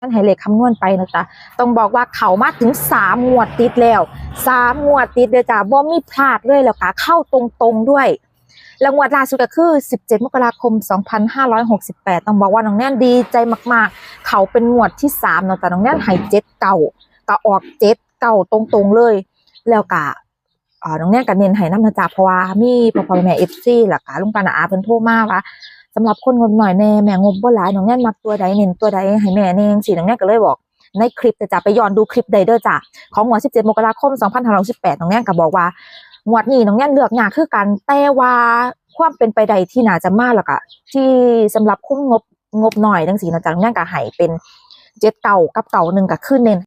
ท่านให้เลขคำนวณไปนะจ๊ะต้องบอกว่าเขามาถึงสามงวดติดแล้วสามงวดติดเลยจ้ะบ่มีพลาดเลยแล้วค่ะเข้าตรงๆด้วยแล้วงวดล่าสุดก็คือ 17 มกราคม 2568 ต้องบอกว่าน้องแน่นดีใจมากๆ เขาเป็นงวดที่3เนาะแต่น้องแน่นให้เจ็ดเก่าก็ออกเจ็ดเก่าตรงๆเลย แล้วก็อ่าน้องแน่นก็เน้นให้น้ำนะจ๊ะเพราะว่ามีพ่อพ่อแม่เอฟซีหลักกะลุงปานาอาเพิ่นโทรมาว่า สำหรับคนงบหน่อยแน่แม่งบบ่หลายน้องแน่นมักตัวใดเน้นตัวใดให้แม่เน่งซี่น้องแน่ก็เลยบอกในคลิปแต่จะไปย้อนดูคลิปใดเด้อจ้ะของงวด17มกราคม2568น้องแน่ก็บอกว่างวดนี้น้องแน่นเลือกยากคือกันแต่ว่าความเป็นไปใดที่น่าจะมากแล้วก็ที่สำหรับคุ้มงบงบหน่อยจังซี่นะจ๊ะน้องแน่ก็ให้เป็นเจ็ดเก่ากับเก่าหนึ่งก็ขึ้นเน้น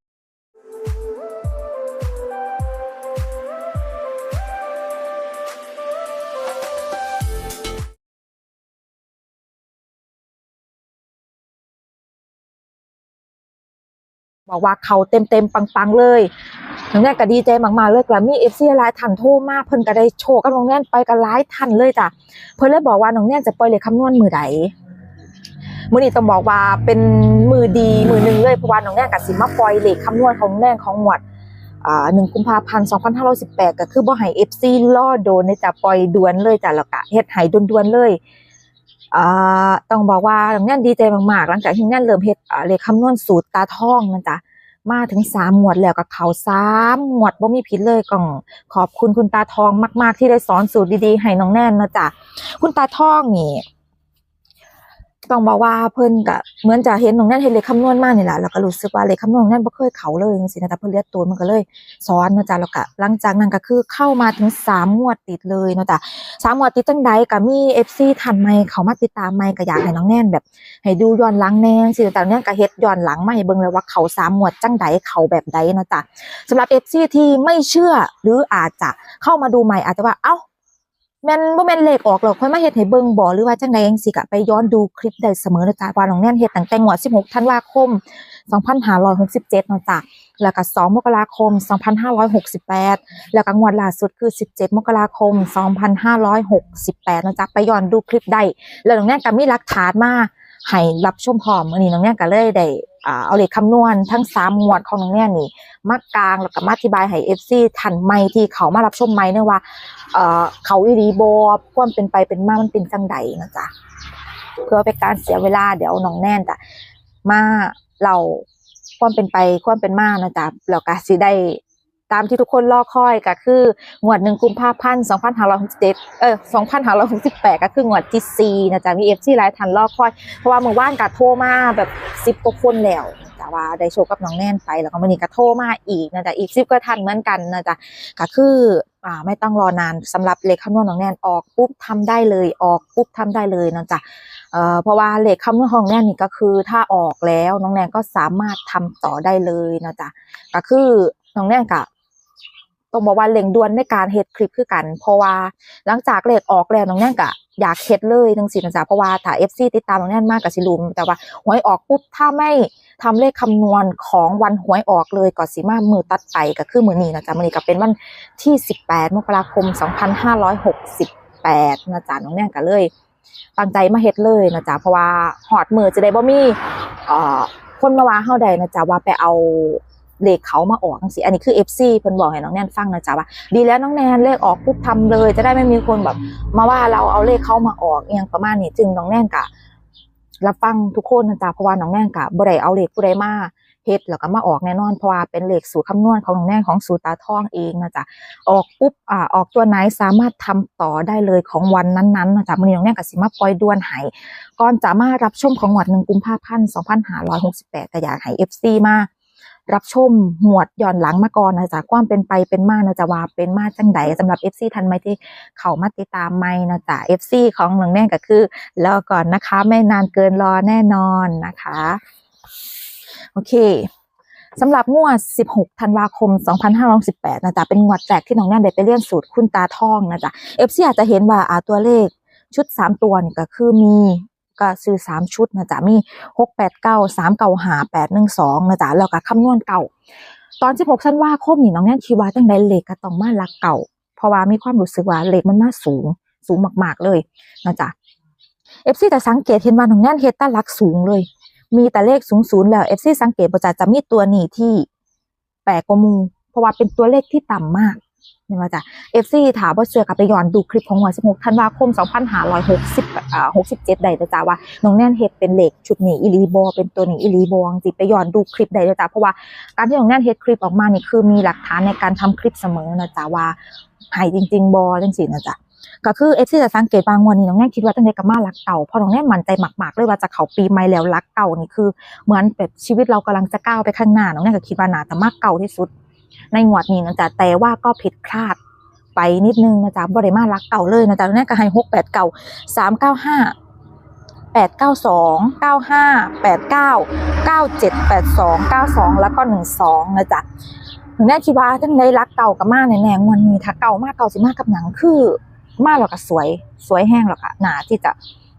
บอกว่าเขาเต็มเต็มๆปังๆเลยน้องแน่นก็ดีใจมากๆเลยกระมีเอฟซีหลายทันโทรมากเพิ่นก็ได้โชว์กับน้องแน่นไปกันหลายทันเลยจ้ะเพิ่นเลยบอกว่าน้องแน่นจะปล่อยเลขคำนวณมือใดมือนี้ต้องบอกว่าเป็นมือดีมือหนึ่งเลยเพราะว่าน้องแน่นก็สิมาปล่อยเลขคำนวณของแน่นของหมวดอ่า1กุมภาพันธ์2518ก็คือบ่ให้ FC รอโดนในจะปล่อยด่วนเลยจ้ะแล้วก็เฮ็ดให้ด่วนๆเลย อ่าต้องบอกว่าน้องแน่นดีใจมากๆ หลังจากที่นั่นเริ่มเฮ็ดอ่าเลขคำนวณสูตรตาทองนะจ๊ะมาถึงสามหมวดแล้วกับเขาสามหมวดบ่มีผิดเลยก่อง ขอบคุณคุณตาทองมาก ๆ ที่ได้สอนสูตรดีๆ ให้น้องแน่นนะจ๊ะคุณตาทองนี่ ต้องบอกว่าเพิ่นก็เหมือนจะเห็นน้องแน่นเห็นเลขคำนวณมากนี่แหละแล้วก็รู้สึกว่าเลขคำนวณของแนนบ่เคยเขาเลยจังซี่นะแต่เพิ่นเรียกตัวมันก็เลยสอนนะจ๊ะแล้วก็หลังจากนั้นก็คือเข้ามาถึงสามงวดติดเลยเนาะจ๊ะสามงวดติดจังใดก็มี FC ทันใหม่เขามาติดตามใหม่ก็อยากให้น้องแน่นแบบ ให้ดูย้อนหลังแน่สิแต่เนี่ยก็เฮ็ดย้อนหลังมาให้เบิ่งเลยว่าเขาสามงวดจังใดเขาแบบใดเนาะจ๊ะสำหรับ FC ที่ไม่เชื่อหรืออาจจะเข้ามาดูใหม่อาจจะว่าเอ้า แม่นบ่แม่นเลขออกหรอกค่อยมาเฮ็ดให้เบิ่งบ่หรือว่าจังใดจังซี่ก็ไปย้อนดูคลิปได้เสมอนะจ๊ะว่าน้องแน่นเฮ็ดตั้งแต่งวด16ธันวาคม 2567เนาะจ๊ะแล้วก็2มกราคม 2568 แล้วก็งวดล่าสุดคือ 17 มกราคม 2568นะจ๊ะไปย้อนดูคลิปได้แล้วน้องแน่นก็มีหลักฐานมา ให้รับชมพร้อมมื้อนี้น้องแน่นก็เลยได้อ่าเอาเลขคำนวณทั้ง3หมวดของน้องแน่นนี่มากลางแล้วก็มาอธิบายให้ FC ทันใหม่ที่เขามารับชมใหม่เนื่องว่าเขาอีดีบ่ความเป็นไปเป็นมามันเป็นจังใดนะจ๊ะเพื่อเป็นการเสียเวลาเดี๋ยวน้องแน่นจะมาเราความเป็นไปความเป็นมานะจ๊ะแล้วก็สิได้ ตามที่ทุกคนรอคอยก็คืองวดหนึ่งกุมภาพันธ์2567เออ2568ก็คืองวดที่สี่นะจ๊ะมีเอฟซีหลายทันรอคอย เพราะว่าเมื่อวานก็โทรมาแบบสิบกว่าคนแล้วแต่ว่าได้โชว์กับน้องแน่นไปแล้วก็วันนี้ก็โทรมาอีกนะจ๊ะอีกสิบก็ทันเหมือนกันนะจ๊ะก็คืออ่าไม่ต้องรอนานสำหรับเลขคำนวณน้องแน่นออกปุ๊บทำได้เลยออกปุ๊บทำได้เลยนะจ๊ะเอ่อเพราะว่าเลขคำนวณของแนนนี่ก็คือถ้าออกแล้วน้องแนนก็สามารถทำต่อได้เลยนะจ๊ะก็คือน้องแนนกะ ต้องบอกว่าเร่งด่วนในการเฮ็ดคลิปคือกัน เพราะว่าหลังจากเลขออกแล้วน้องแน่นกะอยากเฮ็ดเลยจังซี่นะจ๊ะเพราะว่าถ้า FC ติดตามน้องแน่นมากกับสิรู้แต่ว่าหวยออกปุ๊บถ้าไม่ทำเลขคำนวณของวันหวยออกเลยก็สิมามือตัดไปก็คือมือนี้นะจ๊ะมือนี้ก็เป็นวันที่ 18 มกราคม 2568นะจ๊ะน้องแน่นก็เลยตั้งใจมาเฮ็ดเลยนะจ๊ะเพราะว่าหอดมือจะได้บ่มีเอ่อคนมาว่าเฮาใดนะจ๊ะว่าไปเอา เลขเขามาออกจังซี่อันนี้คือ FC เพิ่นบอกให้น้องแนนฟังนะจ๊ะว่าดีแล้วน้องแนนเลขออกปุ๊บทำเลย จะได้ไม่มีคนแบบ มาว่าเราเอาเลขเขามาออกเอียงประมาณนี้จึงน้องแนนกะรับฟังทุกคนนะจ๊ะเพราะว่าน้องแนนกะบ่ได้เอาเลขผู้ใดมาเฮ็ดแล้วก็มาออกแน่นอนเพราะว่าเป็นเลขสูตรคำนวณของน้องแนนของสูตรตาทองเองนะจ๊ะออกปุ๊บอ่าออกตัวไหนสามารถทำต่อได้เลยของวันนั้นๆนะจ๊ะมื้อนี้น้องแน่ก็สิมาปล่อยด่วนให้ก่อนจะมารับชมของหวดหนึ่งกุมภาพันธ์2568ก็อยากให้ FC มา รับชมหวดย้อนหลังมาก่อนนะจ๊ะความเป็นไปเป็นมานะจ๊ะว่าเป็นมาจังใดสำหรับ FC ทันไหมที่เขามาติดตามไม่นะจ๊ะ FC ของน้องแน่ก็คือรอก่อนนะคะ ไม่นานเกินรอแน่นอนนะคะ โอเคสำหรับงวด 16 ธันวาคม 2518 นะจ๊ะ เป็นงวดแรกที่น้องแน่นได้ไปเรียนสูตรคุณตาทองนะจ๊ะ FC อาจจะเห็นว่าอ่าตัวเลขชุด 3 ตัวนี่ก็คือมี ก็ซื้อ3ชุดนะจ๊ะมี6 8 9 3 9 5 8 1 2นะจ๊ะแล้วก็คำนวณเก่า ตอน16ธันว่าคมนี่น้องแน่นคิดว่าจังไดเลขก็ต้องมาลักเก่า เพราะว่ามีความรู้สึกว่าเลขมันมาสูงสูงมากๆเลยนะจ๊ะ FC แต่สังเกตเห็นว่าน้องแน่นเฮ็ดแตาลักสูงเลย มีแต่เลขสูงศูนย์แล้วเอฟซีสังเกตประจะจะมีตัวนี้ที่แปลกกว่ามูเพราะว่าเป็นตัวเลขที่ต่ำมาก นี่ว่าจ้ะเอฟซีถามว่าเชื่อกับไปย้อนดูคลิปของวัน16ธันวาคม 2560อ่า67 ได้จ้ะว่า น้องแน่นเฮ็ดเป็นเหลขชุดหนีอีหลีบอเป็นตัวหนีอีหลีบอจิไปย้อนดูคลิปได้จ้ะเพราะว่าการที่น้องแน่นเฮ็ดคลิปออกมานี่คือมีหลักฐานในการทำคลิปเสมอนะจ๊ะว่าให้จริง ๆบอจังซี่นะจ๊ะก็คือเอฟซีจะสังเกตบางวันนี้น้องแน่คิดว่าตั้งแต่กับมารักเก่าเพราะน้องแน่มั่นใจมากๆเลยว่าจะเขาปีใหม่แล้วรักเก่านี่คือ เหมือนแบบชีวิตเรากำลังจะก้าวไปข้างหน้าน้องแน่ก็คิดว่าน่าจะมากเก่าที่สุด ในงวดนี้นะจ๊ะแต่ว่าก็ผิดพลาดไปนิดนึงนะจ๊ะบริมารักเก่าเลยนะจ๊ะน้องแน่ก็ให้หกแปดเก่าสามเก้าห้าแปดเก้าสองเก้าห้าแปดเก้าเก้าเจ็ดแปดสองเก้าสองแล้วก็หนึ่งสองนะจ๊ะน้องแน่คิดว่าจังได้รักเก่ากับมาแน่ๆงวันนี้ถ้าเก่ามากเก่าสิมากกับหนังคือมาแล้วก็สวยสวยแห้งแล้วค่ะหนาที่จะ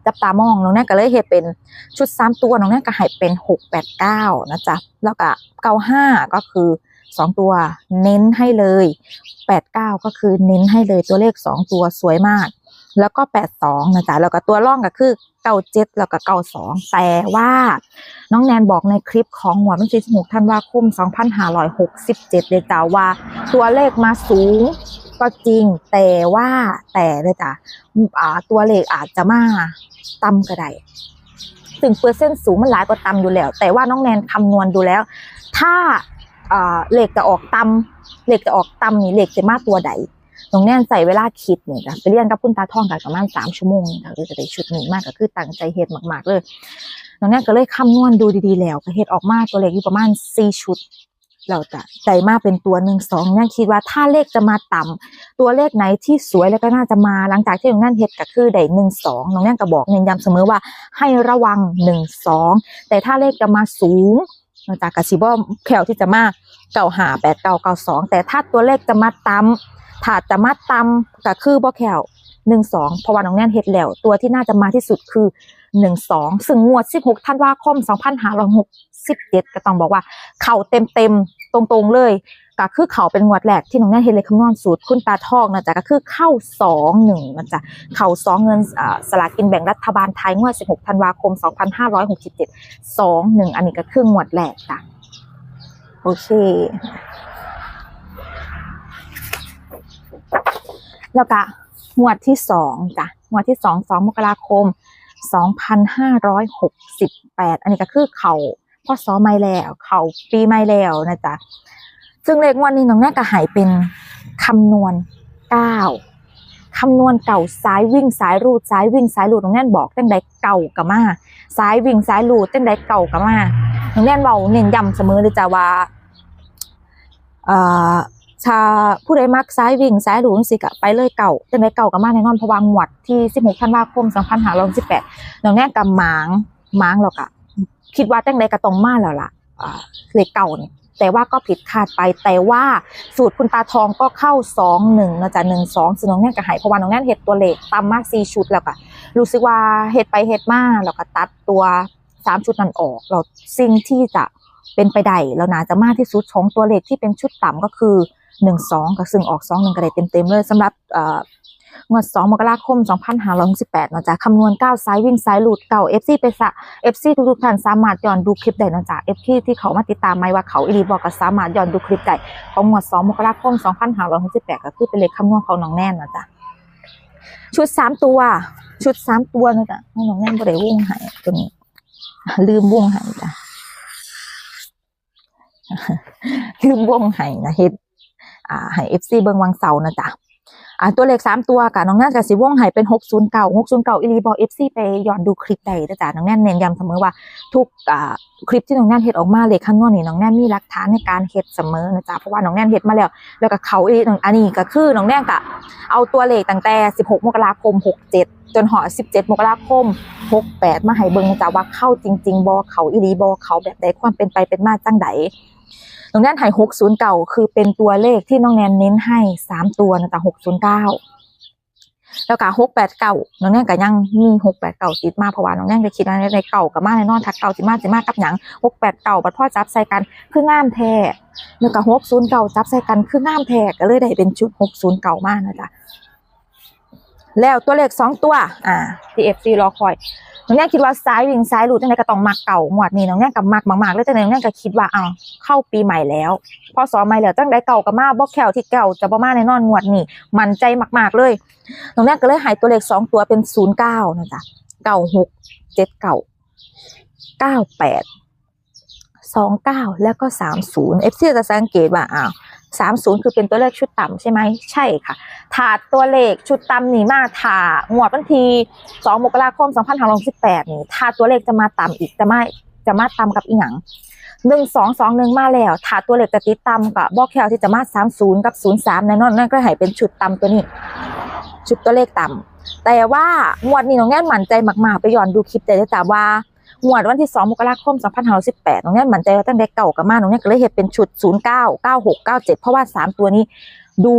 จับตามองน้องแน่ก็เลยเฮ็ดเป็นชุดสามตัวน้องแน่ก็ให้เป็นหกแปดเก้านะจ๊ะแล้วก็เก้าห้าก็คือ สองตัวเน้นให้เลยแปดเก้าก็คือเน้นให้เลยตัวเลขสองตัวสวยมาก แล้วก็แปดสองนะจ๊ะแล้วก็ตัวร่องก็คือเก้าเจ็ดแล้วก็เก้าสองแต่ว่าน้องแนนบอกในคลิปของหัวมันที่16ธันว่าคุ้ม2567เจ็ดเลยจ้าว่า ตัวเลขมาสูงก็จริงแต่ว่าแต่เลยจ้ะอ่าตัวเลขอาจจะมาต่ำก็ได้ถึงเปอร์เซ็นต์สูงมันหลายกว่าต่ำอยู่แล้ว แต่ว่าน้องแนนคำนวณดูแล้ว ถ้า อ่าเลขจะออกต่ำเลขจะออกต่ำนี่เลขจะมาตัวใดน้องแนนใส่เวลาคิดเนี่ยจ้ะไปเรียนกับคุณตาท่องกันประมาณสามชั่วโมงนี่ค่ะก็จะได้ชุดหนึ่งมากก็คือตั้งใจเฮ็ดมากๆเลยน้องแนนก็เลยคำนวณดูดีๆแล้วก็เฮ็ดออกมาตัวเลขอยู่ประมาณสี่ชุด เราจะใจมากเป็นตัวหนึ่งสองเนี่ยคิดว่าถ้าเลขจะมาต่ำตัวเลขไหนที่สวยแล้วก็น่าจะมาหลังจากที่น้องนั่นเฮ็ดก็คือได้หนึ่งสองน้องนั่นก็บอกเน้นย้ำเสมอว่าให้ระวังหนึ่งสองแต่ถ้าเลขจะมาสูง นอกจากกระชิบว่าแควที่จะมาเก่าหาแปดเก่าเก่าสองแต่ถ้าตัวเลขจะมาตั้มถ้าจะมาตั้มก็คือบ่แขวหนึ่งสองเพราะว่าน้องแน่นเฮ็ดแล้ว ตัวที่น่าจะมาที่สุดคือ หนึ่งสองซึ่งงวดสิบหกธันวาคมสองพันห้าร้อยหกสิบเจ็ดก็ต้องบอกว่าเข่าเต็มเต็มๆ ตรงๆเลยก็คือเข่าเป็นงวดแรกที่น้องแน่นเฮเลคำนวณสูตรคุณตาทองนะจ๊ะก็คือเข้าสองหนึ่งนะจ๊ะเข่าสองเงินสลากินแบ่งรัฐบาลไทยงวด 16ธันวาคม 2567สองหนึ่งอันนี้ก็คืองวดแรกจ้ะโอเคแล้วก็งวดที่สองจ้ะงวดที่สองสองมกราคม 2568 อันนี้ก็คือเขาพ่อซอไม่แล้ว เขาปีไม่แล้วนะจ๊ะซึ่งเลขวันนี้น้องแน่ก็หายเป็นคำนวณเก้าคำนวณเก่าซ้ายวิ่งซ้ายรูดซ้ายวิ่งซ้ายรูดน้องแน่นบอกตั้งใดเก่ากับมาซ้ายวิ่งซ้ายรูดตั้งใดเก่ากับมาน้องแน่นเบาเน้นย้ำเสมอเลยจ้ะว่าเอ่อ ชาผู้ใดมักซ้ายวิ่งซ้ายรูดสิกะไปเลยเก่าตั้งใดเก่ากับมาแน่นอนเพราะว่างวดที่ 16ธันวาคม 2518น้องแน่กับหมางหมางแล้วกะคิดว่าตั้งใดกระตรงมาแล้วล่ะเลขเก่าเนี่ยแต่ว่าก็ผิดคาดไปแต่ว่าสูตรคุณตาทองก็เข้าสองหนึ่งนะจ๊ะหนึ่งสองซึ่งน้องแน่นก็หายเพราะว่าน้องแน่นเห็ดตัวเลขตามมาสี่ชุดแล้วก็รู้สึกว่าเห็ดไปเห็ดมาแล้วก็ตัดตัวสามชุดนั้นออก เราสิ่งที่จะเป็นไปได้เราหนาจะมากที่สุดของตัวเลขที่เป็นชุดต่ำก็คือ หนึ่งสองก็ซึ่งออกสองหนึ่งก็ได้เต็มๆเลยสำหรับเอ่องมกราคม2568นะจ๊ะคำนวณ9ซ้ายวิ่งซ้ายหลุดเก่า FC ไปสะ FC ทุกๆท่านสามารถย้อนดูคลิปได้นะจ๊ะ FC ที่เขามาติดตามไม่ว่าเขาอีรีบอกก็สามารถย้อนดูคลิปได้ของงวด2มกราคม2568ก็คือเป็นเลขคำนวณของน้องแน่นนะจ๊ะชุด3ตัว ชุด3ตัวนะจ๊ะน้องแน่นบ่ได้วงหายตัวนี้ลืมวงหายจ้ะลืมวงหายนะเฮ็ด อ่าให้ FC เบิงวังเสาร์นะจ๊ะอ่าตัวเลขสามตัวกับน้องแน่นกับสิวงใหายเป็นหกศูนย์เก่าหกศูนย์เก่าอีรีบอเอฟซีไปย้อนดูคลิปใดนะจ๊ะน้องแน่นเน้นย้ำเสมอว่าทุกอ่าคลิปที่น้องแน่นเฮ็ดออกมาเลขข้างนอกนี่น้องแน่นมีหลักฐานในการเฮ็ดเสมอนะจ๊ะเพราะว่าน้องแน่นเฮ็ดมาแล้ว แล้วก็เขาอีกอันนี้ก็คือน้องแน่นกะเอาตัวเลขตั้งแต่16มกราคม67จนหอ17 มกราคม 68 มาให้เบิ่งนะจ๊ะว่าเข้าจริง ๆบอเขาอีรีบอเขาแบบใดความเป็นไปเป็นมาจังใด น้องแนนให้หกศูนย์เก่าคือเป็นตัวเลขที่น้องแนนเน้นให้สามตัวนะจ๊ะหกศูนย์เก้าแล้วก็หกแปดเก่าน้องแนนก็ยังมีหกแปดเก่าติดมาเพราะว่าน้องแนนก็คิดว่าในเก่ากับมาในนอนทักเก่าสิมาสิมากับหยังหกแปดเก่าบัดพ่อจับใส่กันคืองามแท้แล้วก็หกศูนย์เก่าจับใส่กันคืองามแท้ก็เลยได้เป็นชุดหกศูนย์เก่ามากนะจ๊ะแล้วตัวเลขสองตัว อ่า TFC รอคอย น้องแน่คิดว่าซ้ายวิ่งซ้ายหลุดจังไดก็ต้องมักเก่าหมวดนี้น้องแน่กับมักมากๆเลยจังไดน้องแน่ก็คิดว่าเอาเข้าปีใหม่แล้วพอสอใหม่แล้วจังไดเก่ากับมาบ่แขวที่เก่าจะบ่มาแน่นอนงวดนี้มั่นใจมากๆเลยน้องแน่ก็เลยหายตัวเลขสองตัวเป็นศูนย์เก้านะจ๊ะเก้าหกเจ็ดเก้าเก้าแปดสองเก้าแล้วก็สามศูนย์เอฟซีจะสังเกตว่าอ้าว สามศูนย์คือเป็นตัวเลขชุดต่ำใช่ไหมใช่ค่ะถาดตัวเลขชุดต่ำนี่มาถาหมวดวันที่สองมกราคมสองพันห้าร้อยสิบแปดนี่ถาดตัวเลขจะมาต่ำอีกจะมาจะมาต่ำกับอีหยังหนึ่งสองสองหนึ่งมาแล้วถาดตัวเลขจะติดต่ำกับบอกแคลที่จะมาสามศูนย์กับศูนย์สามแน่นอนนั่นก็ให้เป็นชุดต่ำตัวนี้ ชุดตัวเลขต่ำแต่ว่างวดนี้น้องแง่นมั่นใจมากๆ ไปย้อนดูคลิปแต่ได้จ้าว่า งวดวันที่2มกราคม2518น้องแน่นมั่นใจว่าตั้งแต่เก่ากับมาน้องน่นก็เลยเห็นเป็นชุด09 96 97เพราะว่า3ตัวนี้ ดู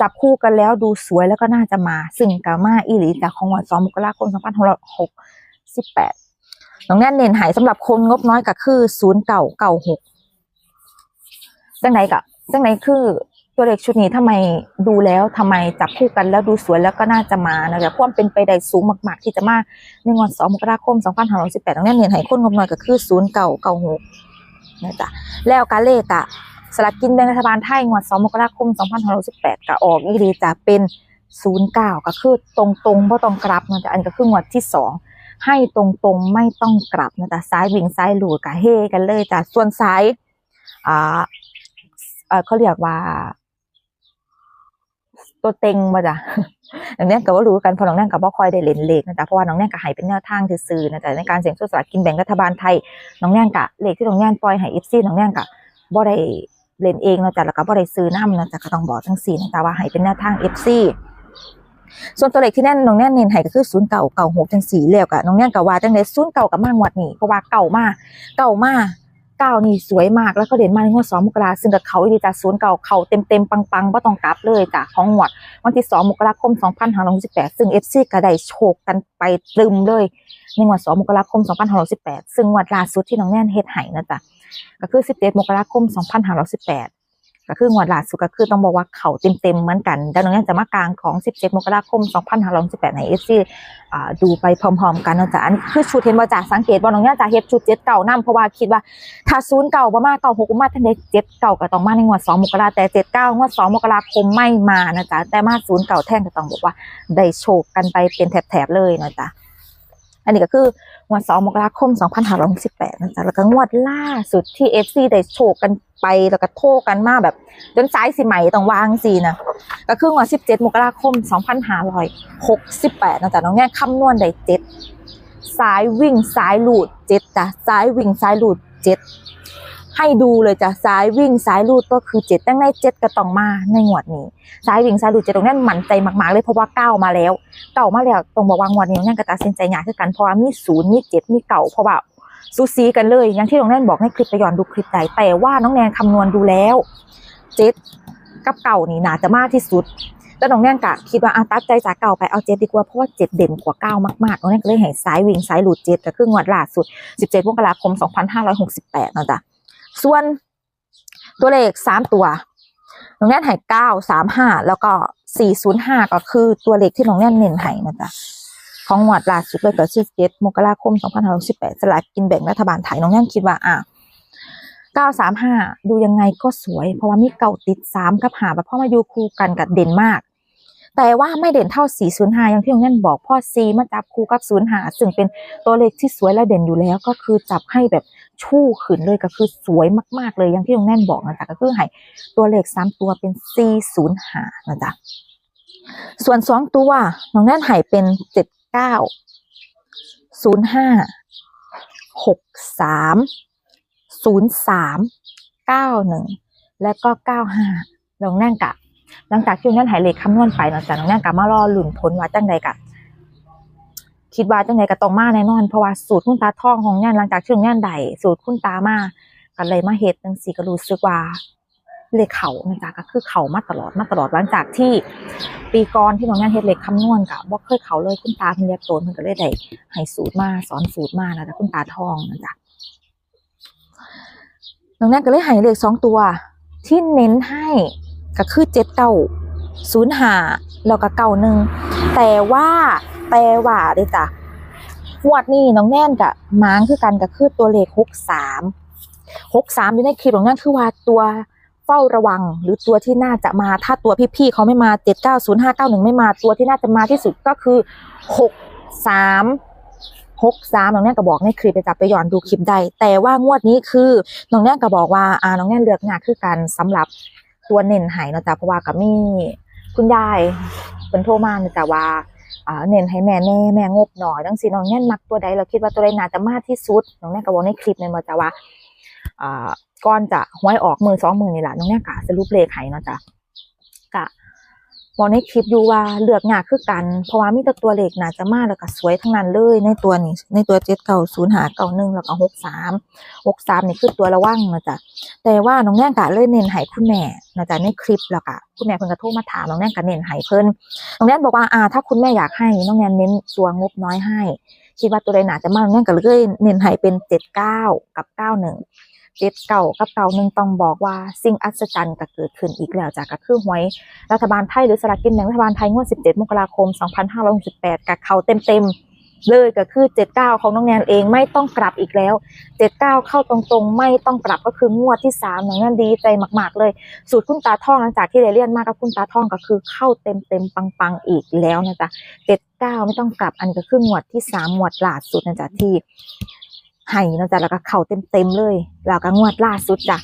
จับคู่กันแล้วดูสวยแล้วก็น่าจะมา ซึ่งกามาอีหลีจากของหวัน2มกราคม2568น้องแน่นเน้นหายสำหรับคนงบน้อยก็คือ0996จังไหนกะจังไหนคือ ตัวเลขชุดนี้ทำไมดูแล้วทำไมจับคู่กันแล้วดูสวยแล้วก็น่าจะมานะคะความเป็นไปได้สูงมาก ๆ ที่จะมาในงวด2มกราคม2518ตรงนี้เนียนให้คนงบน้อยก็คือ0เก่าเก่าหกนะจ๊ะแล้วการเลขอะสลากกินแบ่งรัฐบาลไทยงวด2มกราคม2518ก็ออกอีกดีจะเป็น09ก็คือตรงตรงๆบ่ต้องกลับนะจ๊ะอันก็คืองวดที่2ให้ตรงตรงๆไม่ต้องกลับนะจ๊ะซ้ายวิ่งซ้ายหลุดกะเฮกันเลยจ้ะส่วนซ้ายอ่าเออเขาเรียกว่า ตัวเต็งมาจ้ะน้องแน่นก็ว่ารู้กันพอน้องแน่นก็บ่คอยได้เล่นเลขนะจ๊ะเพราะว่าน้องแน่นก็ใหายเป็นแนวทางซื่อนะจ๊ะในการเสี่ยงโชคสลากกินแบ่งรัฐบาลไทยน้องแน่นก็เลขที่น้องแน่นปล่อยให้ FC น้องแน่นก็บ่ได้เล่นเองนะจ๊ะแล้วก็บ่ได้ซื้อน้ำนะจ๊ะก็ต้องบอกจังซี่นะจ๊ะว่าให้เป็นแนวทาง FC ส่วนตัวเลขที่แน่นน้องแน่นเน้นให้ก็คือ0เก่าเก่าหกจังสี่แล้วก็น้องแน่นก็ว่าจังได๋0เก่ากับมางวัดนี้เพราะว่าเก่ามาเก่ามา เก้านี่สวยมากแล้วก็เด่นมากในงวด2มกราซึ่งกับเขาอีดีจ้ะ0เก่าเขาเต็มๆปังๆบ่ต้องกลับเลยจ้ะของหวด วันที่สองมกราคม2568ซึ่งเอฟซีก็ได้โชกกันไปตรึมเลยในงวด2มกราคม2568ซึ่งงวดล่าสุดที่น้องแน่นเฮ็ดไห่นะจ้ะก็คือ17มกราคม2518 ก็คืองวดล่าสุดก็คือต้องบอกว่าเขาเต็มๆเหมือนกันแล้วน้องแน่นจะมากลางของ 17 มกราคม 2518ใน FC อ่าดูไปพร้อมๆ กันนะจ๊ะอันคือชุดเห็นว่าจ้ะสังเกตว่าน้องแน่นจะเฮ็ดชุด7เก่านํเพราะว่าคิดว่าถ้าศูนย์เก่าบ่มาเก่าหกมาทันใดเจ็ดเก่าก็ต้องมาในงวดสองมกราแต่เจ็ดเก้างวดสองมกราคมไม่มานะจ๊ะแต่มาศูนย์เก่าแท่งก็ต้องบอกว่าได้โชคกันไปเป็นแถบๆเลยนะจ๊ะ อันนี้ก็คืองวดสองมกราคมสองพันห้าร้อยหกสิบแปดนะจ๊ะแล้วก็งวดล่าสุดที่เอฟซีได้โชกกันไปแล้วก็โทษกันมากแบบ จนซ้ายสิไหมต้องวางสีนะก็คืองวดสิบเจ็ดมกราคมสองพันห้าร้อยหกสิบแปดนะจ๊ะน้องแง่คำนวณได้เจ็ดสายวิ่งสายหลุดเจ็ดจ้ะสายวิ่งสายหลุดเจ็ด ให้ดูเลยจ้ะซ้ายวิ่งซ้ายลุดก็คือเจ็ดตั้งในเจ็ดก็ต้องมาในงวดนี้ซ้ายวิ่งซ้ายลุดเจ็ดตรงนั้นหมั่นใจมากๆเลยเพราะว่าเก้ามาแล้วเก้ามาแล้วตรงบอกว่างวดนี้นั่นก็ตัดสินใจยากคือกันเพราะว่ามีศูนย์มีเจ็ดมีเก่าเพราะว่าซูซีกันเลยอย่างที่น้องแนนบอกในคลิปไปย้อนดูคลิปใดแต่ว่าน้องแนนคำนวณดูแล้วเจ็ดกับเก่านี่นาจะมากที่สุดแล้วน้องแนนกะคิดว่าอาตัดใจจากเก่าไปเอาเจ็ดดีกว่าเพราะว่าเจ็ดเด่นกว่าเก้ามากๆน้องแนนก็เลยให้สายวิ่งสายหลุดเจ็ดก็คืองวดล่าสุด 17มกราคม 2568นะจ๊ะ ส่วนตัวเลขสามตัวน้องแน่นให้เก้าสามห้าแล้วก็สี่ศูนย์ห้าก็คือตัวเลขที่น้องแน่นเน้นให้นะจ๊ะของงวดล่าสุดเลยก็คือ17มกราคม2568สลากกินแบ่งรัฐบาลไทยน้องแน่นคิดว่าอะเก้าสามห้าดูยังไงก็สวย เพราะว่ามีเก่าติดสามกับหาแบบพ่อมาอยู่คู่กันกับเด่นมาก แต่ว่าไม่เด่นเท่าสี่ศูนย์ห้าอย่างที่น้องแน่นบอกพ่อซีมาจับคู่กับศูนย์ห้าซึ่งเป็นตัวเลขที่สวยและเด่นอยู่แล้ว ก็คือจับให้แบบชู่ขึ้นเลยก็คือสวยมากๆเลยอย่างที่น้องแน่นบอกนะจ๊ะก็คือให้ตัวเลขสามตัวเป็นสี่ศูนย์ห้านะจ๊ะส่วนสองตัวน้องแน่นให้เป็นเจ็ดเก้าศูนย์ห้าหกสามศูนย์สามเก้าหนึ่งและก็เก้าห้าน้องแน่งกะ หลังจากที่นั่นหายเลขคำนวณไปเนาะจ้ะน้องน่งกะมารอหลุนผลว่าจังใดกะคิดว่าจังใดกะต้องมาแน่นอนเพราะว่าสูตรคุณตาทองของแน่นหลังจากที่น้องแน่นได้สูตรคุณตามากันเลยมาเฮ็ดจังซี่ก็รู้สึกว่าเลขเขานะจ๊ะก็คือเขามาตลอดมาตลอดหลังจากที่ปีก่อนที่น้องแน่นเฮ็ดเลขคำนวณกะบ่าเคยเขาเลยคุณตาเพิ่เรียกโตนเพิ่นก็เลยได้ให้สูตรมาสอนสูตรมานะจ๊ะคุณตาทองนะจ๊ะน้องแนนก็เลยให้เลขสองตัว ที่เน้นให้ ก็คือเจ็ดเก้าศูนย์หาแล้วก็เก้าหนึ่งแต่ว่าแต่ว่าเด้จ้ะงวดนี้น้องแน่นกับม้างคือกันก็คือตัวเลขหกสามหกสามอยู่ในคลิปของนั่นคือว่าตัวเฝ้าระวัง หรือตัวที่น่าจะมาถ้าตัวพี่ๆเขาไม่มาเจ็ดเก้าศูนย์ห้าเก้าหนึ่งไม่มาตัวที่น่าจะมาที่สุดก็คือหกสามหกสามน้องแน่นก็บอกในคลิปไปจับไปย้อนดูคลิปได้แต่ว่างวดนี้คือน้องแน่นก็บอกว่าอ่าน้องแน่นเลือกงานคือกันสำหรับ ตัวเน้นใหายนาะจ๊ะเพราะว่ากับมีคุณยายเป็นโทรมาเนาะจ๊ะว่าเน้นให้แม่แน่แม่งบหน่อยตั้งสิน้องแน่นมักตัวใดเราคิดว่าตัวใดน่าจะมากที่สุดน้องแน่นก็บอกในคลิปในมาจ้ะว่าอ่าก่อนจะห้อยออกมือสองมือนี่แหละน้องแน่กะสรุปเลขให้เนาะจ้ะกะ บอกในคลิปอยู่ว่าเลือกยากคือกัน เพราะว่ามีแต่ตัวเลขน่าจะมากแล้วก็สวยทั้งนั้นเลย ในตัวนี้ ในตัวเจ็ดเก้าศูนย์หาเก้าหนึ่งแล้วก็หกสามหกสามนี่คือตัวระวังนาะจ้ะแต่ว่าน้องแน่นกะเลยเน้นให้คุณแม่นาะจ้ะในคลิปแล้วก็คุณแม่เพิ่นก็โทรมาถามน้องแน่นก็เน้นให้เพิ่นน้องแนนบอกว่าอ่าถ้าคุณแม่อยากให้น้องแนนเน้นตัวงบน้อยให้คิดว่าตัวใดหนาจะมากน้องแนนก็เลยเน้นให้เป็นเจ็ดเก้ากับเก้าหนึ่ง เจ็ดเก้ากับเก้าหนึ่งต้องบอกว่าสิ่งอัศจรรย์ก็เกิดขึ้นอีกแล้วจากกระคือหวยรัฐบาลไทยหรือสลากกินแบ่งรัฐบาลไทยงวด 17 มกราคม 2568กับเขาเต็มๆเลยก็คือ 79 ของน้องแนนเองไม่ต้องกลับอีกแล้ว 79 เข้าตรงๆ ไม่ต้องกลับก็คืองวดที่3น้องแนนดีใจมากๆ เลย สูตรคุณตาท่องหลังจากที่ได้เรียนมากับคุณตาท่องก็คือเข้าเต็มๆปังๆอีกแล้วนะจ๊ะเจ็ดเก้าไม่ต้องกลับอันก็คือหมวดที่สามหมวดล่าสุดนะจ๊ะที่ ให้นะจ๊ะแล้วก็เข้าเต็มๆเลย แล้วก็งวดล่าสุดจ้ะ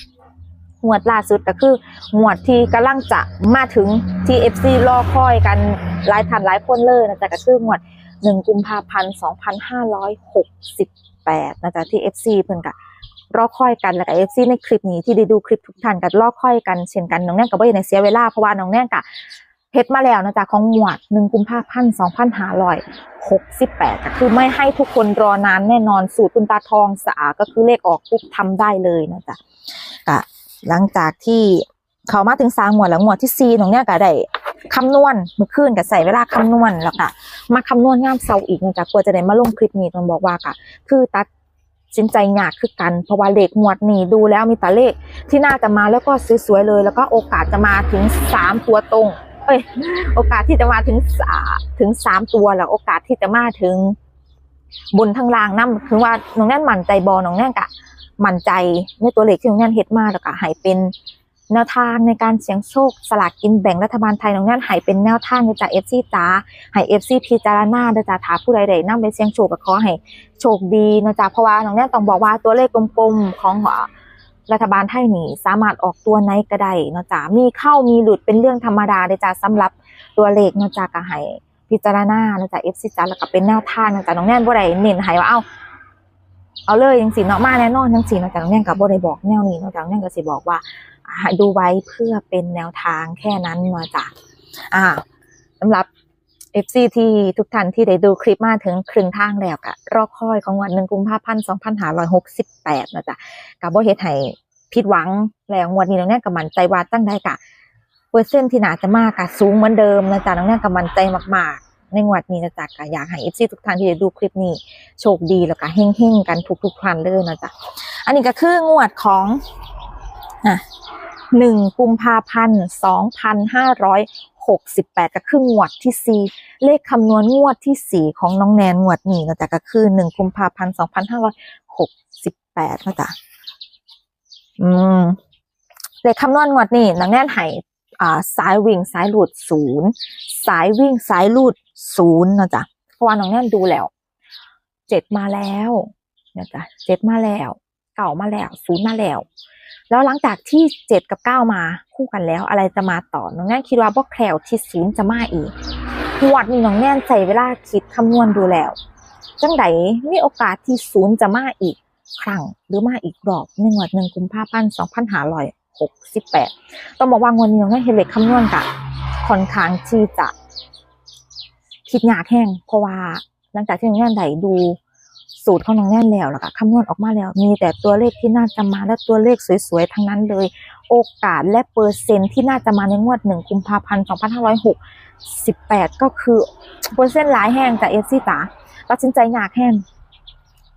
งวดล่าสุดก็คือหมวดที่กำลังจะมาถึงที่เอฟซีรอคอยกันหลายท่านหลายคนเลยนะจ๊ะก็คือหมวดหนึ่งกุมภาพันธ์สองพันห้าร้อยหกสิบแปดนะจ๊ะที่เอฟซีเพิ่นกะรอคอยกันแล้วก็เอฟซีในคลิปนี้ที่ได้ดูคลิปทุกท่านก็รอคอยกันเช่นกันน้องแน่นก็บ่ได้ในเสียเวลาเพราะว่าน้องแน่นก็ เฮ็ดมาแล้วนะจ๊ะของหมวดหนึ่งกุมภาพันธ์สองพันห้าร้อยหกสิบแปดคือไม่ให้ทุกคนรอนานแน่นอนสูตรคุณตาทองสะอาก็คือเลขออกปุ๊บทำได้เลยนะจ๊ะก็หลังจากที่เขามาถึงสามหมวดแล้วหมวดที่สี่น้องแน่นก็ได้คำนวณเมื่อคืนก็ใส่เวลาคำนวณแล้วก็มาคำนวณงามเซาอีกนะจ๊ะกลัวจะได้มาลงคลิปนี้ต้องบอกว่าก็คือตัดสินใจยากคือกัน เพราะว่าเลขหมวดนี้ดูแล้วมีแต่เลขที่น่าจะมาแล้วก็สวยๆเลย แล้วก็โอกาสจะมาถึงสามตัวตรง เอ้ย โอกาสที่จะมาถึงสาถึงสามตัวแล้วโอกาสที่จะมาถึงบนทางล่างนั่นคือว่าน้องแน่นมั่นใจบอน้องแน่นกะ มั่นใจในตัวเลขที่น้องแน่นเฮ็ดมาแล้วก็ให้เป็นแนวทางในการเสี่ยงโชคสลากกินแบ่งรัฐบาลไทยน้องแน่นให้เป็นแนวทางในจากเอฟซีจ้าให้เอฟซีพิจารณาเด้อจ้าถาผู้ใดใดนำไปเสี่ยงโชคก็ขอให้โชคดีนะจ๊ะเพราะว่าน้องแน่ต้องบอกว่าตัวเลขกลมๆของอ่า รัฐบาลไทยนี่สามารถออกตัวไหนก็ได้เนาะจ๊ะมีเข้ามีหลุดเป็นเรื่องธรรมดาเลยจ้ะสำหรับตัวเลขเนาะจ๊ะก็ให้พิจารณาเนาะจ๊ะ FC จ้ะแล้วก็เป็นแนวทางนาะจ๊ะน้องแน่บ่ได้เน้นให้ว่าเอ้าเอาเลยจังซี่เนาะมาแน่นอนจังซี่เนาะจ๊ะน้องแน่ก็บ่ได้บอกแนวนี้เนาะจ๊ะน้องแน่ก็สิบอกว่าดูไว้เพื่อเป็นแนวทางแค่นั้นเนาะจ๊ะอ่าสำหรับ FC ที่ทุกท่านที่ได้ดูคลิปมาถึงครึ่งทางแล้วกะรอคอยของวันหนึ่งกุมภาพันธ์สองพันห้าร้อยหกสิบแปดนะจ๊ะกับบ่เฮ็ดให้ผิดหวังแล้วงวดนี้น้องแน่กับมันใจว่าตั้งได้กะเปอร์เซ็นต์ที่หนาจะมากกะสูงเหมือนเดิมนะจ๊ะน้องแน่กับมันใจมากๆ ในงวดนี้นะจ๊ะก็อยากให้ FC ทุกท่านที่ได้ดูคลิปนี้โชคดีแล้วก็เฮงๆกันทุกๆท่านเลยนะจ๊ะอันนี้ก็คืองวดของอะหนึ่งกุมภาพันธ์สองพันห้าร้อย หกสิบแปดก็คืองวดที่สี่เลขคำนวณงวดที่สี่ของน้องแนนงวดนี้นะจ๊ะก็คือหนึ่งกุมภาพันธ์สองพันห้าร้อยหกสิบแปดนะจ๊ะอืมเลขคำนวณงวดนี้น้องแนนให้อ่าสายวิ่งสายหลุดศูนย์สายวิ่งสายหลุดศูนย์นะจ๊ะเพราะว่าน้องแนนดูแล้วเจ็ดมาแล้วนะจ๊ะเจ็ดมาแล้วเก่ามาแล้วศูนย์มาแล้ว แล้วหลังจากที่เจ็ดกับเก้ามาคู่กันแล้ว อะไรจะมาต่อน้องแน่นคิดว่าบ่แคลวที่ศูนย์จะมาอีกหวดนี้น้องแน่นใส่เวลาคิดคำนวณดูแล้ว จังไดมีโอกาสที่ศูนย์จะมาอีกครั้งหรือมาอีกรอบในงวดหนึ่งกุมภาพันธ์สองพันห้าร้อยหกสิบแปดต้องบอกว่างวดนี้น้องแน่นเฮเล็กคำนวณกะค่อนข้างที่จะคิดยากแห้งเพราะว่าหลังจากที่น้องแน่นได้ดู สูตรของน้องแน่นแล้วแล้วก็คำนวณออกมาแล้ว มีแต่ตัวเลขที่น่าจะมาและตัวเลขสวยๆทั้งนั้นเลย โอกาสและเปอร์เซ็นต์ที่น่าจะมาในงวดหนึ่งกุมภาพันธ์สองพันห้าร้อยหกสิบแปดก็คือเปอร์เซ็นต์หลายแห่งจากเอฟซีจ๋าตัดสินใจยากแห่ง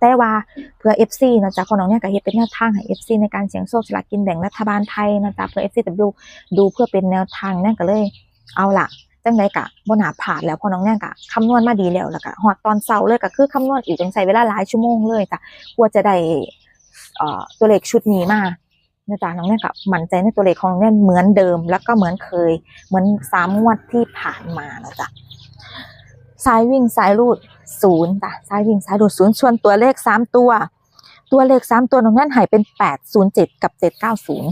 แต่ว่าเพื่อเอฟซีนะจ๊ะของน้องเนี่ยก็เฮ็ดเป็นแนวทางให้เอฟซีในการเสี่ยงโชคสลากกินแบ่งรัฐบาลไทยนะจ๊ะเพื่อเอฟซีจะดูดูเพื่อเป็นแนวทางนั่นก็เลยเอาล่ะ จังไดกะบน่าผ่านแล้วเพอน้องแน่นกะคำนวณมาดีแล้วแล้วก็ฮอดตอนเช้าเลยก็คือคำนวณอีกต้องใช้เวลาหลายชั่วโมงเลยจ้ะกว่าจะได้เอ่อตัวเลขชุดนี้มานะจ๊ะน้องแน่นกะมั่นใจในตัวเลขของน้องแน่นเหมือนเดิม แล้วก็เหมือนเคย เหมือนสามงวดที่ผ่านมานะจ๊ะสายวิ่งสายรูดศูนย์จ้ะสายวิ่งสายรูดศูนย์ส่วนตัวเลขสามตัว ตัวเลขสามตัวน้องแน่นหายเป็นแปดศูนย์เจ็ดกับเจ็ดเก้าศูนย์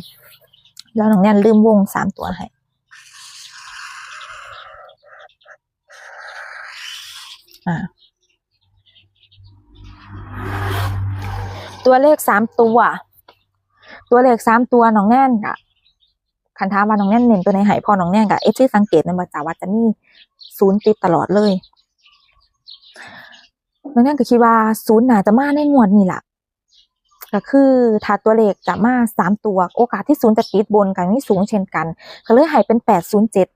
แล้วน้องแน่นลืมวงสามตัวให้ อ่าตัวเลขสามตัว ตัวเลขสามตัวน้องแน่นกะคันท้าว่าน้องแน่นเน้นตัวในหายพอน้องแน่นกะเอฟซีสังเกตในมาจาว่าจะมีศูนย์ติดตลอดเลยน้องแน่นก็คิดว่าศูนย์น่าจะมาในงวดนี้แหละก็คือถ้าตัวเลขจะมาสามตัว โอกาสที่ศูนย์จะติดบนกันนี่สูงเช่นกันก็เลยหายเป็นแปดศูนย์เจ็ด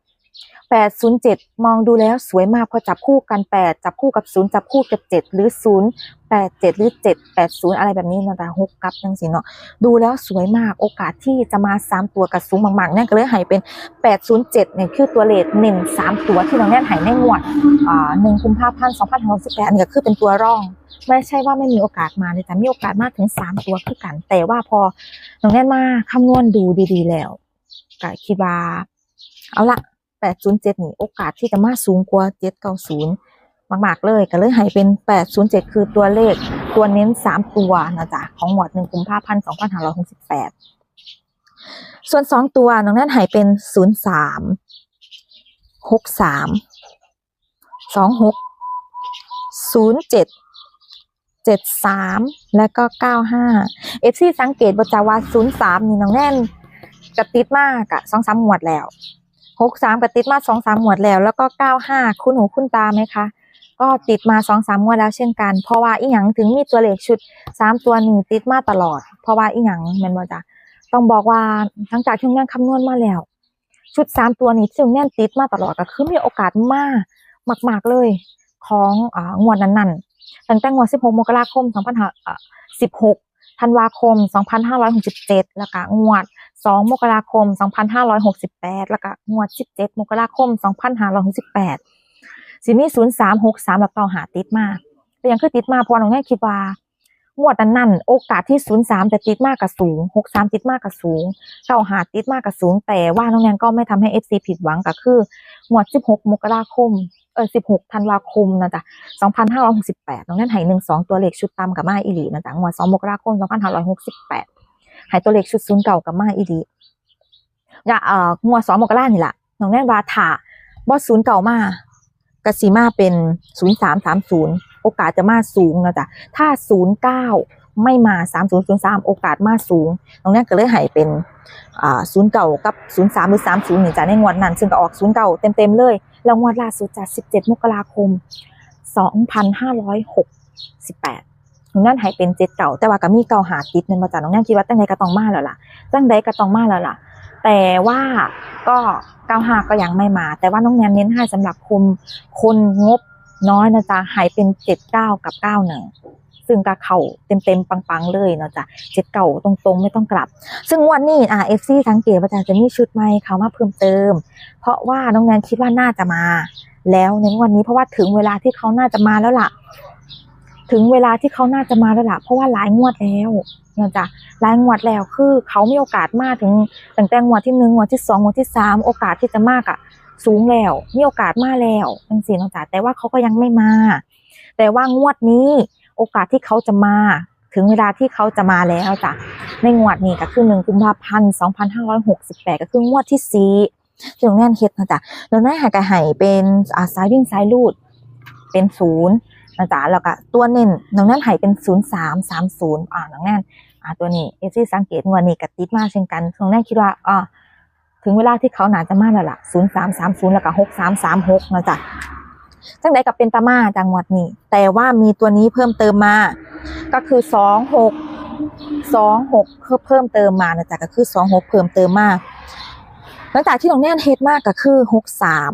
แปดศูนย์เจ็ดมองดูแล้วสวยมากพอจับคู่กันแปดจับคู่กับศูนย์จับคู่กับเจ็ดหรือศูนย์แปดเจ็ดหรือเจ็ดแปดศูนย์อะไรแบบนี้เนาะแต่หกกับจังสิเนาะดูแล้วสวยมากโอกาสที่จะมาสามตัวกับสูงมากๆนั่นก็เลยหายเป็นแปดศูนย์เจ็ดเนี่ยคือตัวเลขหนึ่งสามตัวที่น้องแน่นหายในงวดอ่าหนึ่งกุมภาพันธ์สองพันห้าร้อยสิบแปดนี่ก็คือเป็นตัวร่อง ไม่ใช่ว่าไม่มีโอกาสมาเลยแต่มีโอกาสมากถึงสามตัวคือกัน แต่ว่าพอน้องแน่นมาคำนวณดูดีๆแล้วก็คิดว่าเอาละ แปดศูนย์เจ็ดนี่โอกาสที่จะมาสูงกว่าเจ็ดเก้าศูนย์มากๆเลยก็เลยให้เป็นแปดศูนย์เจ็ดคือตัวเลขตัวเน้นสามตัวนะจ๊ะของหมวดหนึ่งกุมภาพันธ์สองพันห้าร้อยหกสิบแปดส่วนสองตัวน้องแน่นหายเป็นศูนย์สามหกสามสองหกศูนย์เจ็ดเจ็ดสามและก็เก้าห้าเอฟซีสังเกตบจาวาศูนย์สามนี่น้องแน่นกระติดมากอะสองสามหมวดแล้ว หกสามก็ติดมาสองสามหมวดแล้ว แล้วก็เก้าห้าคุณหูคุณตาไหมคะก็ติดมาสองสามงวดแล้วเช่นกัน เพราะว่าอีหยังถึงมีตัวเลขชุดสามตัวหนึ่งติดมาตลอด เพราะว่าอีหยังแมันว่าจะต้องบอกว่าหลังจากที่แน่นคำนวณมาแล้ว ชุดสามตัวนี้ที่แน่นติดมาตลอดก็คือมีโอกาสมากมาก ๆเลย ของอ่างวดนั้นๆตั้งแต่งวดสิบหกมกราคมสองพันห้าสิบหก ธันวาคมสองพันห้าร้อยหกสิบเจ็ดแล้วก็งวด 2 มกราคม 2568 แล้วก็งวด 17 มกราคม 2568 สิมี 0363 แล้วก็หาติดมาเป็นหยังคือติดมาเพราะน้องแน่คิดว่างวดนั้นๆโอกาสที่ 03 จะติดมากกับสูง 63 ติดมากกับสูงเก้าหาติดมากกับสูง แต่ว่าน้องแนนก็ไม่ทำให้ FC ผิดหวังก็คืองวด 16 มกราคม เออ16ธันวาคมนะจ๊ะ2568น้องแปดนนให้12ตัวเลขชุดตามกับมาอีหลีนะจ๊ะงวด2มกราคม2568หายหกสิบแปดหายตัวเลขชุดศูนย์เก่ากับมาอีดีอย่าเอ่องวดสองมกรานี่แหละน้องแน่นวาถาบอสศูนย์เก่ามากสีมาเป็นศูนย์สามสามศูนย์โอกาสจะมาสูงนะจ๊ะถ้าศูนย์เก้า ไม่มาสามศูนย์ศูนย์สามโอกาสมาสูงน้องน่นก็เลยใหายเป็นศูนย์เก่ากับศูนย์สามหรือสามศูนย์นี่จ้ะในงวดนั้น ซึ่งก็ออกศูนย์เก่าเต็มๆเลย แล้วงวดล่าสุดจ้ะสิบเจ็ดมกราคมสองพันห้าร้อยหกสิบแปดน้องนั่นหายเป็นเจ็ดเก่าแต่ว่าก็มีเก่าหาติดเงินมาจากน้องนั่นคิดว่าตั้งใดก็ต้องมาแล้วล่ะตั้งใดก็ต้องมาแล้วล่ะ แต่ว่าก็เก้าห้าก็ยังไม่มา แต่ว่าน้องแนนเน้นให้สำหรับคุมคนงบน้อยนะจ๊ะหายเป็นเจ็ดเก้ากับเก้าหนึ่ง ซึ่งก็เข่าเต็มๆปังๆเลยเนาะจ๊ะเจ็ดเก่าตรงๆ ไม่ต้องกลับ ซึ่งวันนี้อ่าเอฟซีสังเกตว่าจะมีชุดใหม่เขามาเพิ่มเติม เพราะว่าน้องแนนคิดว่าน่าจะมา แล้วในวันนี้เพราะว่าถึงเวลาที่เขาน่าจะมาแล้วล่ะ ถึงเวลาที่เขาน่าจะมาแล้วล่ะ เพราะว่าหลายงวดแล้วเนี่ยจ้ะหลายงวดแล้วคือเขามีโอกาสมาถึงตั้งแต่งวดที่หนึ่งงวดที่สองงวดที่สามโอกาสที่จะมากอะสูงแล้วมีโอกาสมาแล้วจังสี่นาะจ้ะแต่ว่าเขาก็ยังไม่มา แต่ว่างวดนี้ โอกาสที่เขาจะมา ถึงเวลาที่เขาจะมาแล้วจ้ะในงวดนี้ก็คือหนึ่งกุมภาพันธ์สองพันห้าร้อยหกสิบแปดก็คืองวดที่สี่ที่โรงเรียนเฮ็ดนะจ๊ะแล้วนายหากระหายเป็นอาสายวิ่งสายลูด เป็นศูนย์นะจ๊ะแล้วก็ตัวเน้นน้องนั่นหายเป็นศูนย์สามสามศูนย์อ่าน้องนั่นอ่าตัวนี้เอซี่สังเกตงวดนี้กับติดมากเช่นกันน้องนั่นคิดว่าอ่าถึงเวลาที่เขาหนาจะมาแล้วล่ะศูนย์สามสามศูนย์แล้วก็หกสามสามหกนะจ๊ะ จังใดกับเป็นตามาจังหวัดนี้ แต่ว่ามีตัวนี้เพิ่มเติมมา ก็คือสองหกสองหกเพิ่มเติมมานะจ๊ะก็คือสองหกเพิ่มเติมมาหลังจากที่น้องแน่นเฮ็ดมากก็คือหกสาม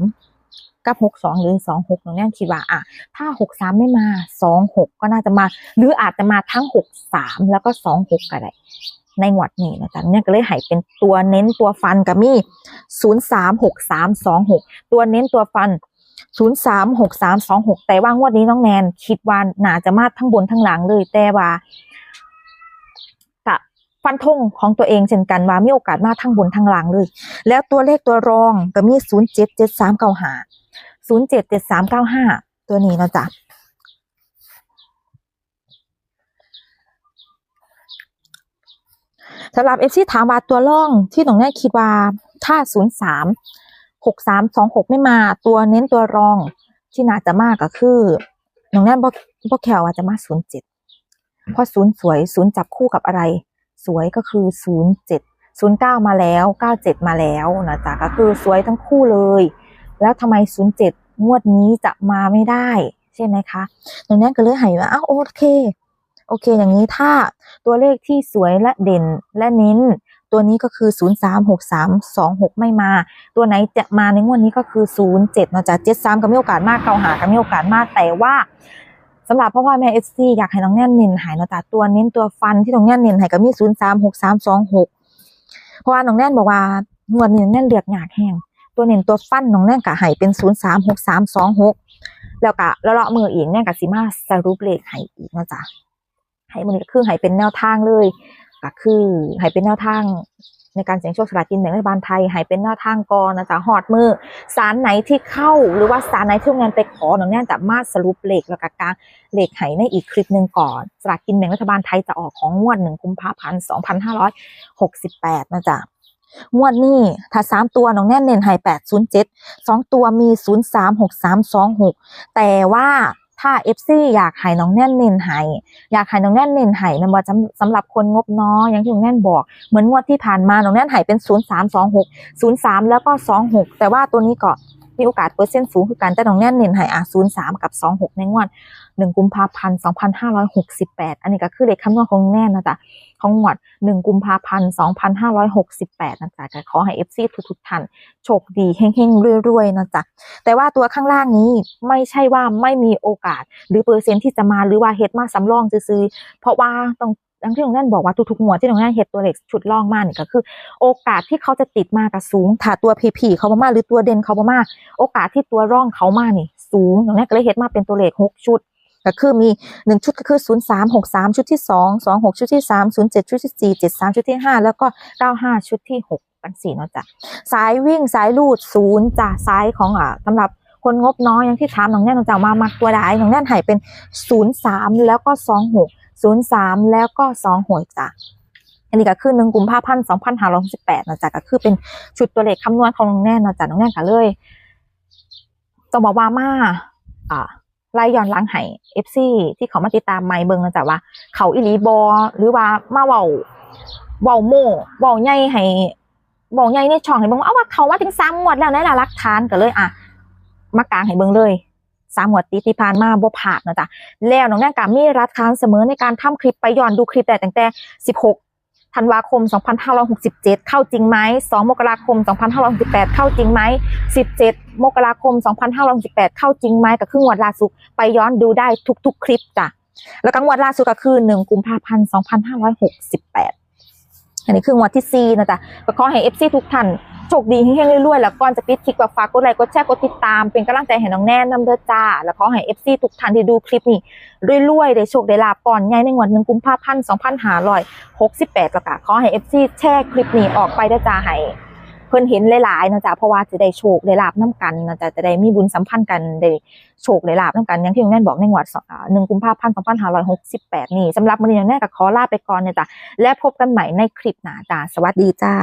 กับหกสองหรือสองหกน้องแน่นคิดว่าอะถ้าหกสามไม่มาสองหกก็น่าจะมา หรืออาจจะมาทั้งหกสามแล้วก็สองหกก็ได้ในงวดนี้นะจ๊ะเนี่ยก็เลยให้เป็นตัวเน้นตัวฟันกับมี่ศูนย์สามหกสามสองหกตัวเน้นตัวฟัน ศูนย์สามหกสามสองหกแต่ว่างวดนี้น้องแนนคิดว่าน่าจะมาทั้งบนทั้งหลังเลย แต่ว่าฟันธงของตัวเองเช่นกันว่ามีโอกาสมาทั้งบนทั้งหลังเลย แล้วตัวเลขตัวรองก็มีศูนย์เจ็ดเจ็ดสามเก้าห้าศูนย์เจ็ดเจ็ดสามเก้าห้าตัวนี้นะจ๊ะสำหรับเอฟซีถามว่าตัวล่องที่ตรงนี้คิดว่าถ้าศูนย์สาม หกสามสองหกไม่มา ตัวเน้นตัวรองที่น่าจะมากก็คือน้องแน่บอกบอกแขวว่าจะมาศูนย์เจ็ดเพราะศูนย์สวยศูนย์จับคู่กับอะไร สวยก็คือศูนย์เจ็ดศูนย์เก้ามาแล้วเก้าเจ็ดมาแล้วนะจ๊ะก็คือสวยทั้งคู่เลย แล้วทำไมศูนย์เจ็ดงวดนี้จะมาไม่ได้ ใช่ไหมคะน้องแน่ก็เลยใหายว่าอ้าวโอเค โอเค อย่างนี้ถ้าตัวเลขที่สวยและเด่นและเน้น ตัวนี้ก็คือ 0 3 6 3 2 6 ไม่มา ตัวไหนจะมาในงวดนี้ก็คือ 0 7นะจ๊ะ7 3 ก็มีโอกาสมากเกาหาก็มีโอกาสมากแต่ว่าสำหรับพ่อพ่อแม่เอฟซีอยากให้น้องแน่นเน้นหายนะจ๊ะตัวเน้นตัวฟันที่น้องแน่นเน้นหายก็มี 0 3 6 3 2 6 เพราะว่าน้องแน่นบอกว่างวดนี้น้องแน่นเลือกหยากแห้งตัวเน้นตัวฟันน้องแน่นก็หายเป็น 0 3 6 3 2 6 แล้วก็เลาะมืออีกแน่นก็สิมาสรุปเลขให้อีกนะจ๊ะให้มันก็คือให้เป็นแนวทางเลย ก็คือให้เป็นแนวทางในการเสี่ยงโชคสลากินแบ่งรัฐบาลไทยให้เป็นแนวทางกอนนะจ๊ะฮอดมือสารไหนที่เข้าหรือว่าสารไหนที่งานไปขอหนังเนี่ยจะมาสรุปเหลขแล้วก็กางเหลขให้ในอีกคลิปหนึ่งก่อนสลากินแบ่งรัฐบาลไทยจะออกของงวดหนึ่งกุมภาพันธ์สองพันห้าร้อยหกสิบแปดนะจ๊ะงวดนี้ถ้าสามตัวน้องแน่นเน้นให้แปดศูนย์เจ็ดสองตัวมีศูนย์สามหกสามสองหกแต่ว่า ถ้า FC อยากหายน้องแน่นเน้นหายอยากหายน้องแน่นเน้นให้มันว่าสำหรับคนงบน้อยอย่างที่น้องแน่นบอก เหมือนงวดที่ผ่านมาน้องแน่นหายเป็น0 3 2 6 0 3แล้วก็2 6แต่ว่าตัวนี้ก็มีโอกาสเปอร์เซ็นต์สูงคือการแต่น้องแน่นเน้นหายอะ0 3กับ2 6ในงวด1กุมภาพันธ์2568อันนี้ก็คือเลขคำนวณของแน่นนะจ๊ะ ของงวด 1 กุมภาพันธ์2568นะจ๊ะก็ขอให้ FC ทุกๆท่านโชคดีเฮงๆรวยๆนะจ๊ะแต่ว่าตัวข้างล่างนี้ไม่ใช่ว่าไม่มีโอกาส หรือเปอร์เซ็นต์ที่จะมาหรือว่าเฮ็ดมาสำรองซื้อเพราะว่าต้องดังที่น้องนั่นบอกว่าทุกๆหัวดที่น้องนั่นเฮ็ดตัวเล็กชุดล่องมากนี่ก็คือ โอกาสที่เขาจะติดมากับสูง ถ้าตัวพีพีเขามาหรือตัวเด่นเขามาโอกาสที่ตัวร่องเขามากนี่ สูงน้องนั่นก็เลยเฮ็ดมาเป็นตัวเลขหกชุด ก็คือมีหนึ่งชุดก็คือศูนย์สามหกสามชุดที่สองสองหกชุดที่สามศูนย์เจ็ดชุดที่สี่เจ็ดสามชุดที่ห้าแล้วก็เก้าห้าชุดที่หกตั้งสี่เนาะจ้ะสายวิ่งสายลูดศูนย์จ้ะสายของอ่าสำหรับคนงบน้อยอย่างที่ถามน้องแน่นน้องจะมามักตัวใดน้องแน่นหายเป็นศูนย์สามแล้วก็สองหกศูนย์สามแล้วก็สองหกจ้ะอันนี้ก็คือหนึ่งกุมภาพันธ์สองพันห้าร้อยสิบแปดนะจ๊ะก็คือเป็นชุดตัวเลขคำนวณของน้องแน่นนะจ๊ะน้องแน่นก็เลยจะบอกว่ามาอ่า ไล่ย้อนหลังให้เอฟซีที่เขามาติดตามไมค์เบิงนะจ๊ะว่า เขาอิลีบอหรือว่ามาเว้าเว้าโม่เว้าใหญ่ให้บอกไงในช่องให้เบิ่งเอาว่าเขาว่าถึงสามงวดแล้วในหลักฐานก็เลยอะมากางให้เบิ่งเลยสามงวดติดที่ผ่านมาบ่ผาดนะจ๊ะแล้วน้องแน่กามีรัฐานเสมอในการทำคลิปไปย้อนดูคลิปแต่ตั้งแต่16 ธันวาคม 2567 เข้าจริงไหม2มกราคม 2568 เข้าจริงไหม17 มกราคม 2568 เข้าจริงไหมกับครึ่งวันล่าสุดไปย้อนดูได้ทุก ๆ คลิปจ้ะ แล้วกังวันล่าสุดก็คือ 1 กุมภาพันธ์ 2568 อันนี้คืองวดที่4นะจ๊ะก็ขอให้ FC ทุกท่าน โชคดีเฮงๆรวยๆ แล้วก่อนจะปิดคลิปก็ฝากกดไลค์กดแชร์กดติดตามเป็นกำลังใจให้น้องแน่นนำเด้อจ้า แล้วขอให้ FC ทุกท่านที่ดูคลิปนี้รวยๆได้โชคได้ลาบก่อนใหญ่ในงวดหนึ่งกุมภาพันธ์2568แปดล้วก็ขอให้ FC แชร์คลิปนี้ออกไปเด้อจ้าให้เพิ่นเห็นหลายๆนะจ๊ะเพราะว่าจะได้โชคได้ลาบน้กันนะจ๊ะจะได้มีบุญสัมพันธ์กันได้โชคได้ลาบน้กันอย่างที่น้องแน่นบอกในงวดหนึ่งกุมภาพันธ์2568นี่สำหรับมื้อนี้น้องแน่นก็ขอลาไปก่อนนี่ยจ้ะและพบกันใหม่ในคลิปหน้าจ้าสวัสดีจ้า